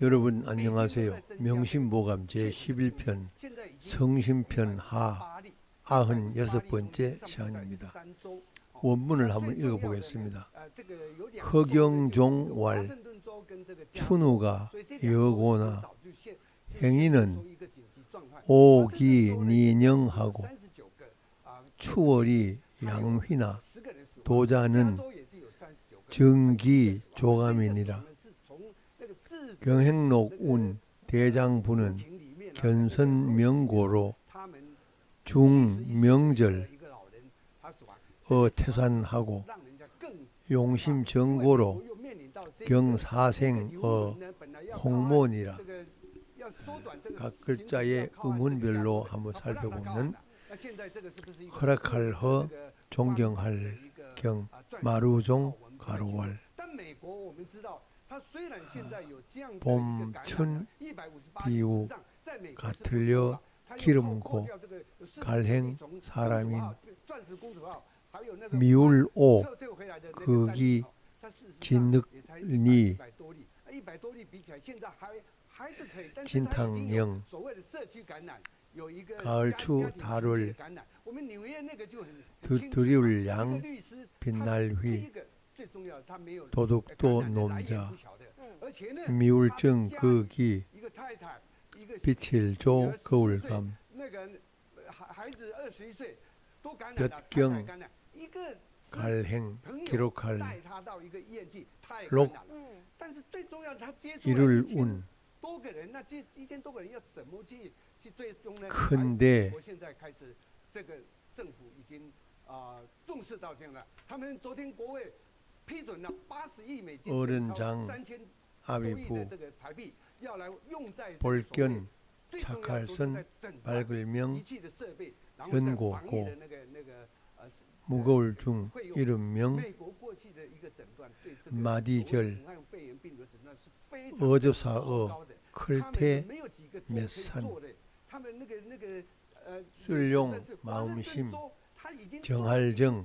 여러분 안녕하세요. 명심보감 제11편 성심편 하 96번째 시간입니다. 원문을 한번 읽어보겠습니다. 허경종 왈 춘우가 여고나 행인은 오기 니녕하고 추월이 양휘나 도자는 정기 조감이니라 경행록 운 대장부는 견선명고로 중명절 어 태산하고 용심정고로 경사생 어 홍모니라. 각 글자의 음운별로 한번 살펴보면 허락할 허 존경할 경 마루종 가로월 봄춘 비우 가틀려 기름고 갈행 사람인 미울오 극이 진득니 진탕령 가을추 달을 드- 드리울 양 빛날휘 음. 도둑도 놈자, 미울증 극이, 빛일조 거울감, 볕경 갈행 기록할 록 이를 운. 큰데 어른장, 아비부, 볼견, 착할선, 밝을명 연고고, 무거울 중 이름명, 마디절, 어조사어, 클테 메산 쓸용, 마음심, 정할정,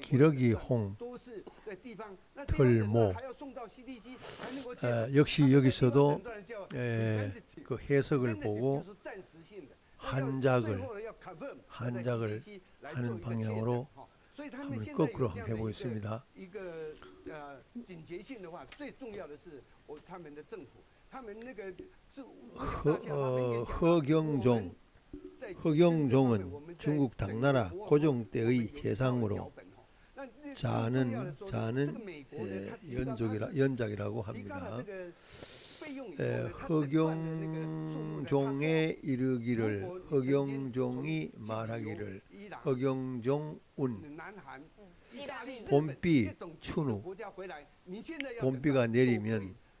기러기홍, 털모. 에, 역시 여기서도 에, 그 해석을 보고 한작을 한작을 하는 방향으로 한번 거꾸로 한번 해보겠습니다. 허, 어, 허경종. 허경종은 중국 당나라 고종 때의 재상으로 자는 자는 에, 연족이라 연작이라고 합니다. 에, 허경종에 이르기를 허경종이 말하기를 허경종운 봄비 추누 봄비가 내리면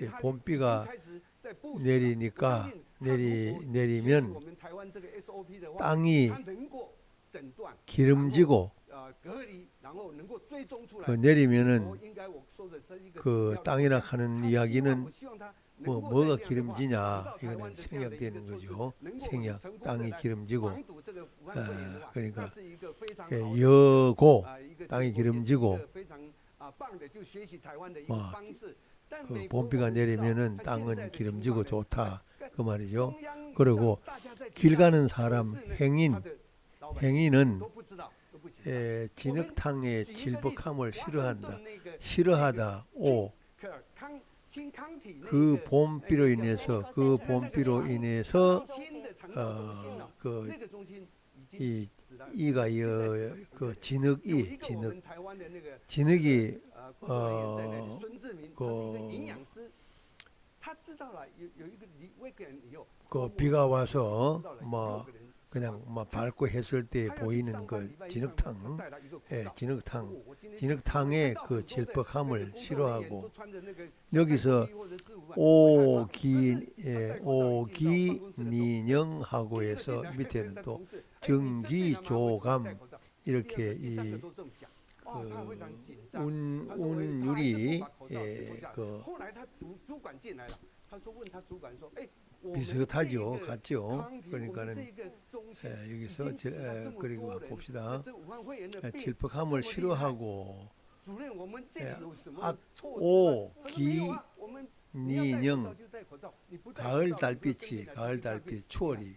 예, 봄비가 내리니까 내리 내리면 땅이 기름지고 그 내리면은 그 땅이라 하는 이야기는 뭐 뭐가 기름지냐? 이거는 생략되는 거죠. 생략 땅이 기름지고. 아, 그러니까 예, 여고 땅이 기름지고. 뭐, 그 봄비가 내리면은 땅은 기름지고 좋다 그, 그 말이죠. 그리고 길 가는 사람 행인 행인은 에, 진흙탕의 질벅함을 싫어한다. 싫어하다 오. 그, 그 봄비로 인해서 그 봄비로 인해서 어, 그 이, 이가 이, 그 진흙이 진흙 진흙이 어, 그, 그 비가 와서 뭐 그냥 막 밟고 뭐 했을 때 보이는 그 진흙탕, 예, 진흙탕, 진흙탕의 그 질퍽함을 싫어하고 여기서 오기 예, 오기니녕하고 해서 밑에는 또 정기조감 이렇게 이 그 운, 운율이 예, 그 비슷하죠, 같죠. 그러니까는 예, 여기서 제, 예, 그리고 봅시다. 예, 질퍽함을 싫어하고 예, 아, 악오 기니영 가을 달빛이 가을 달빛 추월이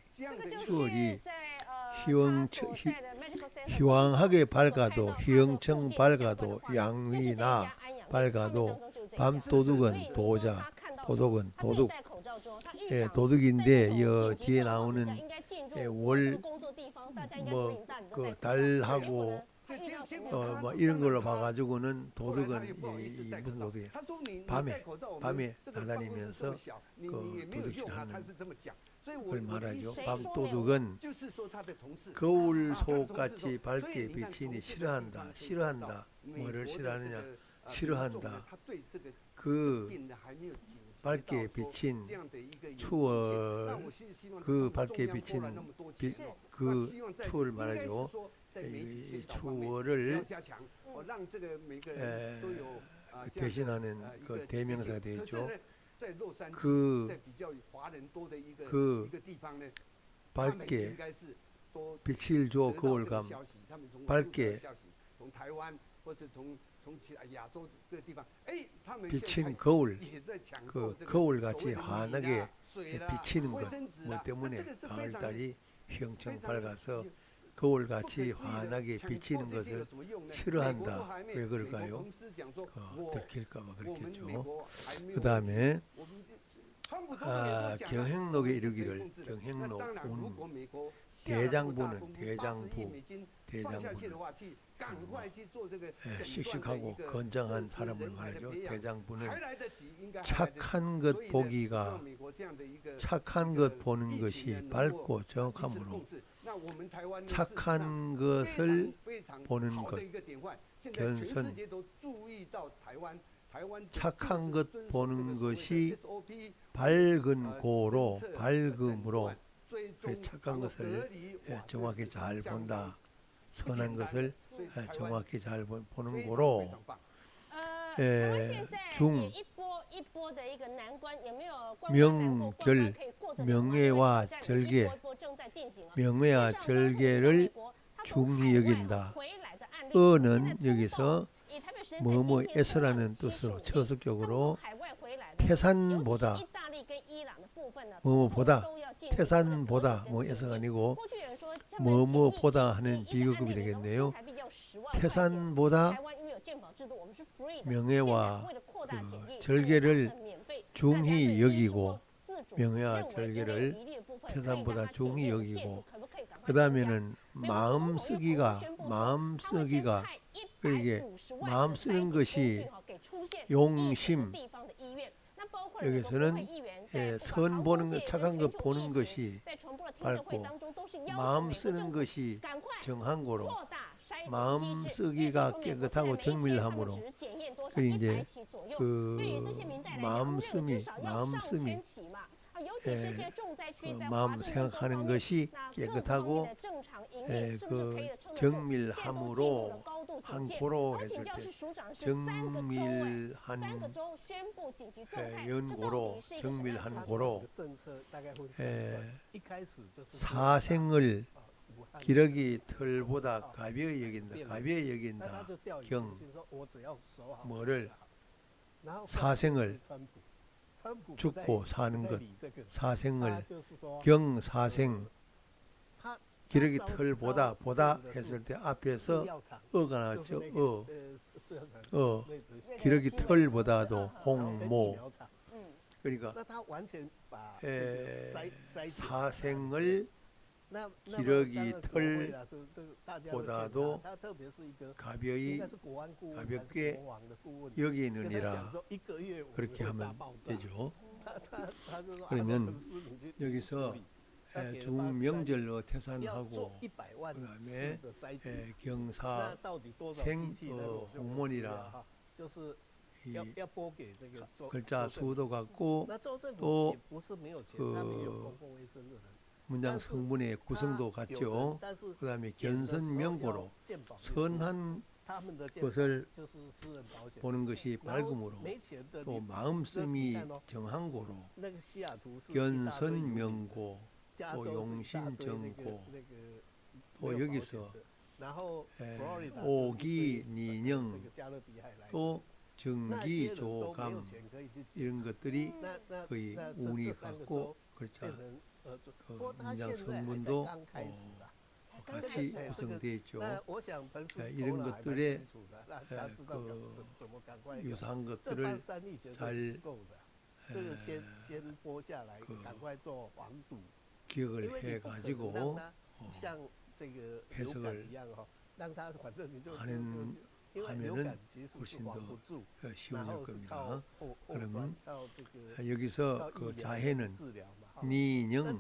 추월이 희왕청, 희, 왕하게 밝아도 희영청 밝아도 양위나 밝아도 밤도둑은 도자 도둑은 도둑. 예, 도둑인데 여 뒤에 나오는 예, 월뭐 그 달하고 어, 뭐 이런 걸로 봐가지고는 도둑은 이, 이 무슨 도둑이야? 밤에 밤에 나다니면서 그 도둑질하는 걸 말하죠. 밤 도둑은 거울 속같이 밝게 비치니 싫어한다. 싫어한다. 뭐를 싫어하느냐? 싫어한다. 그 밝게 비친 추월 그 밝게 비친 비, 그 추월 말하죠. 초월을 그 대신하는 그 대명사가 되어 있죠. 그, 그 밝게 빛을 줘 거울감 밝게 비친 거울. 그 거울같이 환하게 비치는 것뭐 때문에 가을달이 형청 밝아서 거울같이 환하게 비치는 것을 싫어한다. 왜 그럴까요? 어, 들킬까봐 그렇겠죠. 그 다음에 아, 아, 경행록에 이르기를 경행록 온 대장부는 대장부 대장부는. 예, 씩씩하고 건장한 사람을 말이죠. 대장부는 착한 것 보기가 착한 것 보는 것이 밝고 정확함으로 착한 것을 보는 것. 견선. 착한 것 보는 것이 밝은 고로 아, 네. 밝음으로 아, 네. 예, 착한 것을 네. 예, 정확히 잘 본다. 선한 것을 예, 정확히 잘 보는 고로 에, 중 명절 명예와 절개 명예와 절개를 중히 여긴다. 어는 여기서 뭐뭐에서라는 뜻으로 최소격으로 태산보다 뭐뭐보다 태산보다 뭐 예서가 아니고 뭐뭐보다 하는 비교급이 되겠네요. 태산보다 명예와 그 절개를 중히 여기고 명예와 절개를 태산보다 중히 여기고 그 다음에는 마음 쓰기가 마음 쓰기가 그게 마음 쓰는 것이 용심 여기서는 예, 선 보는 것, 착한 것 보는 것이 밝고 마음 쓰는 것이 정한 거로 마음 쓰기가 깨끗하고 정밀함으로 그리고 이제 그 마음 쓰미 마음 쓰미 예, 그 마음 생각하는 것이 깨끗하고 예, 그 정밀함으로 한고로 해줄 때 정밀한 연고로 정밀한 고로 사생을 기러기 털보다 가벼이 여긴다 가벼이 여긴다 경。 뭐를？ 사생을。 죽고 사는 것。 사생을。 경사생。 기러기 털보다 보다 했을 때 앞에서 어가 나왔죠. 어. 어. 기러기 털보다도 홍모. 그러니까 에, 사생을 기러기 털보다도 가벼이 가볍게 여기느니라 그렇게 하면 되죠. 그러면 여기서 예, 중 명절로 태산하고 그다음에 예, 경사 생 어, 홍문이라 이 글자 수도 같고 또 그 문장 성분의 구성도 같죠. 그다음에 견선 명고로 선한 것을 보는 것이 밝음으로 또 마음씀이 정한고로 견선명고. 또 용신정고. 또 여기서 오기 니영 또 정기 조감 이런 것들이 거의 운이 같고 글자 그렇죠. 그 문장 성분도 어, 같이 구성되어 있죠. 이런 것들의 그 유사한 것들을 잘그 기억을 해가지고 어, 해석을 하는 하면은 훨씬 더 어, 쉬워질 겁니다. 그러면 아, 여기서 그 자해는 니영,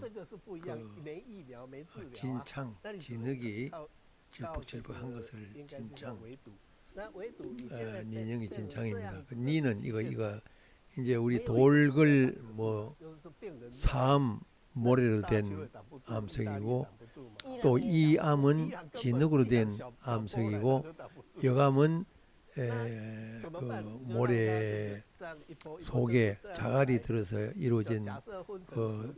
그 진창, 진흙이 질퍽질퍽한 것을 진창, 아, 니영이 어, 진창입니다. 그 니는 이거 이거 이제 우리 돌글 뭐 삶, 모래로 된 암석이고 또 이 암은 진흙으로 된 암석이고 여감은 에, 그 모래 속에 자갈이 들어서 이루어진 그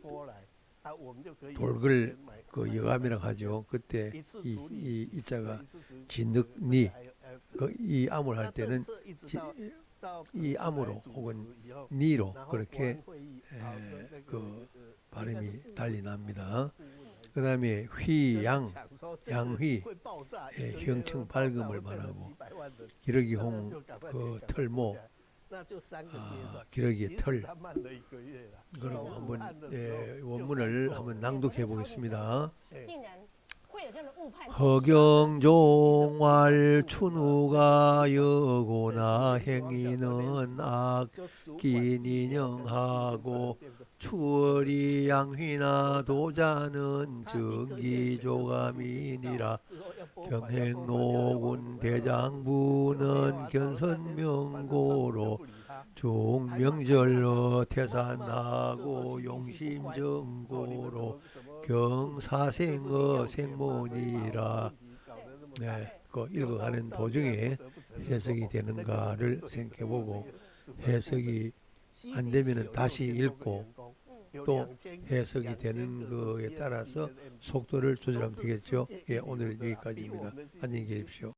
돌글 그 여감이라고 하죠. 그때 이, 이, 이 자가 진흙니 그 이 암을 할 때는 지, 이 암으로 혹은 니로 그렇게 에, 그 발음이 달리 납니다. 그 다음에 휘양, 양휘, 예, 형청 밝음을 말하고 기러기홍 그 털모, 아, 기러기의 털. 그럼 한번 예, 원문을 한번 낭독해 보겠습니다. 허경종왈 춘우가 여고나 행위는 악기인영하고 추월이 양휘나 도자는 증기조감이니라. 경행노군 대장부는 견선명고로 종명절로 태산하고 용심정고로 경사생어 생문이라 네, 그 읽어가는 도중에 해석이 되는가를 생각해보고 해석이 안 되면은 다시 읽고 또 해석이 되는 거에 따라서 속도를 조절하면 되겠죠. 예, 오늘은 여기까지입니다. 안녕히 계십시오.